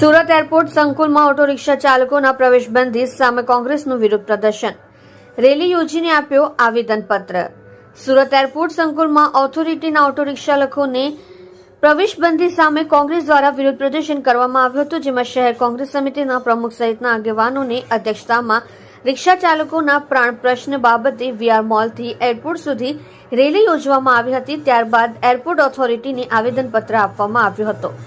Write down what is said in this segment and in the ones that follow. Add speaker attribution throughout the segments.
Speaker 1: Surat airport સંકુલમાં auto rickshaw ચાલકોના પ્રવેશબંધી સામે કોંગ્રેસનું વિરોધ પ્રદર્શન. રેલી યોજીને આપ્યો આવેદનપત્ર. સુરત એરપોર્ટ સંકુલમાં ઓથોરિટીના ઓટો રિક્ષાલકોને પ્રવેશબંધી સામે કોંગ્રેસ દ્વારા વિરોધ પ્રદર્શન કરવામાં આવ્યું હતું, જેમાં શહેર કોંગ્રેસ સમિતિના પ્રમુખ સહિતના આગેવાનોની અધ્યક્ષતામાં રિક્ષા ચાલકોના પ્રાણ પ્રશ્ન બાબતે વીઆર મોલથી એરપોર્ટ સુધી રેલી યોજવામાં આવી હતી. ત્યારબાદ એરપોર્ટ ઓથોરિટીને આવેદનપત્ર આપવામાં આવ્યું હતું.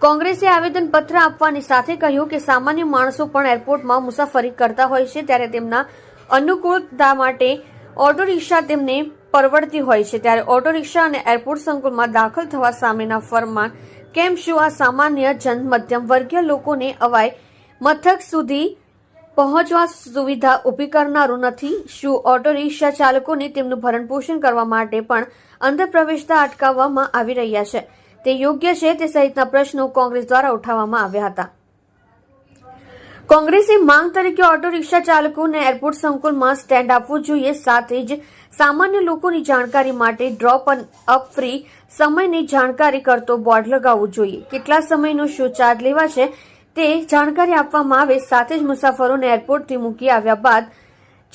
Speaker 1: કોંગ્રેસે આવેદનપત્ર આપવાની સાથે કહ્યું કે સામાન્ય માણસો પણ એરપોર્ટમાં મુસાફરી કરતા હોય છે ત્યારે તેમના અનુકૂળતા માટે ઓટો રિક્ષા તેમને પરવડતી હોય છે. ત્યારે ઓટો રિક્ષા અને એરપોર્ટ સંકુલમાં દાખલ થવા સામેના ફરમાન, કેમ શું આ સામાન્ય જન મધ્યમ વર્ગીય લોકોને અવાય? મથક સુધી પહોંચવા સુવિધા ઊભી કરનારું નથી. શું ઓટો રિક્ષા ચાલકોને તેમનું ભરણ પોષણ કરવા માટે પણ અંદર પ્રવેશતા અટકાવવામાં આવી રહ્યા છે? તે યોગ્ય છે તે સહિતના પ્રશ્નો કોંગ્રેસ દ્વારા ઉઠાવવામાં આવ્યા હતા. કોંગ્રેસે માંગ તરીકે ઓટો રિક્ષા ચાલકોને એરપોર્ટ સંકુલમાં સ્ટેન્ડ આપવું જોઈએ, સાથે જ સામાન્ય લોકોની જાણકારી માટે ડ્રોપ અપ ફ્રી સમયની જાણકારી કરતો બોર્ડ લગાવવું જોઈએ. કેટલા સમયનો શું ચાર્જ લેવા છે તે જાણકારી આપવામાં આવે, સાથે જ મુસાફરોને એરપોર્ટથી મૂકી આવ્યા બાદ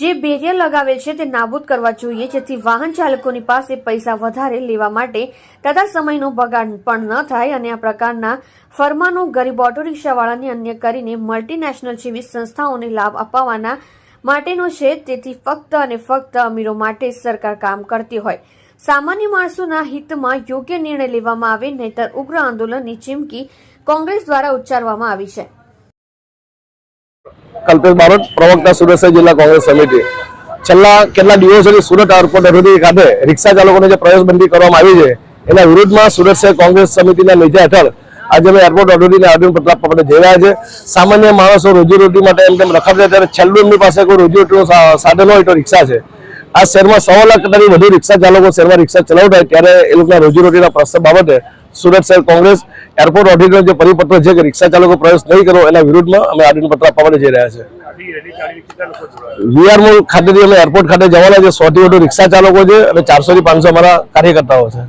Speaker 1: જે બેરિયર લગાવેલ છે તે નાબૂદ કરવા જોઈએ, જેથી વાહન ચાલકોની પાસે પૈસા વધારે લેવા માટે તથા સમયનો બગાડ પણ ન થાય અને આ પ્રકારના ફરમાનો ગરીબ ઓટો રિક્ષાવાળાને અન્ય કરીને મલ્ટીનેશનલ જેવી સંસ્થાઓને લાભ અપાવવાના માટેનો છે. તેથી ફક્ત અને ફક્ત અમીરો માટે સરકાર કામ કરતી હોય. સામાન્ય માણસોના હિતમાં યોગ્ય નિર્ણય લેવામાં આવે, નહીતર ઉગ્ર આંદોલનની ચીમકી કોંગ્રેસ દ્વારા ઉચ્ચારવામાં આવી છે.
Speaker 2: કલ્પેશ બારોટ, પ્રવક્તા સુરત શહેર જિલ્લા કોંગ્રેસ સમિતિ. છેલ્લા કેટલા દિવસોથી સુરત એરપોર્ટ અરવદી ખાતે રિક્ષા ચાલકોને જે પ્રવેશબંધી કરવામાં આવી છે, એના વિરુદ્ધમાં સુરત શહેર કોંગ્રેસ સમિતિના નેજા હેઠળ આજે અમે એરપોર્ટ ઓથોરિટીને આવેદનપત્ર આપવા માટે જઈ રહ્યા છે. સામાન્ય માણસો રોજીરોટી માટે એમ તેમ રખડતા ત્યારે છેલ્લું એમની પાસે કોઈ રોજીરોટીનું સાધન હોય તો રિક્ષા છે. આ શહેરમાં સવા લાખ કરતાંથી વધુ રિક્ષા ચાલકો શહેરમાં રિક્ષા ચલાવતા ત્યારે એ લોકોના રોજીરોટીના પ્રશ્ન બાબતે સુરત શહેર કોંગ્રેસ એરપોર્ટ ઓથોરિટીનો જે પરિપત્ર છે કે રિક્ષા ચાલકો પ્રવેશ નહીં કરો એના વિરુદ્ધમાં અમે પત્ર આપવા માટે જઈ રહ્યા છે. વીઆર મોલ ખાતેથી અમે એરપોર્ટ ખાતે જવાના છે સો થી વધુ રિક્ષા ચાલકો છે અને ચારસો થી પાંચસો અમારા કાર્યકર્તાઓ છે.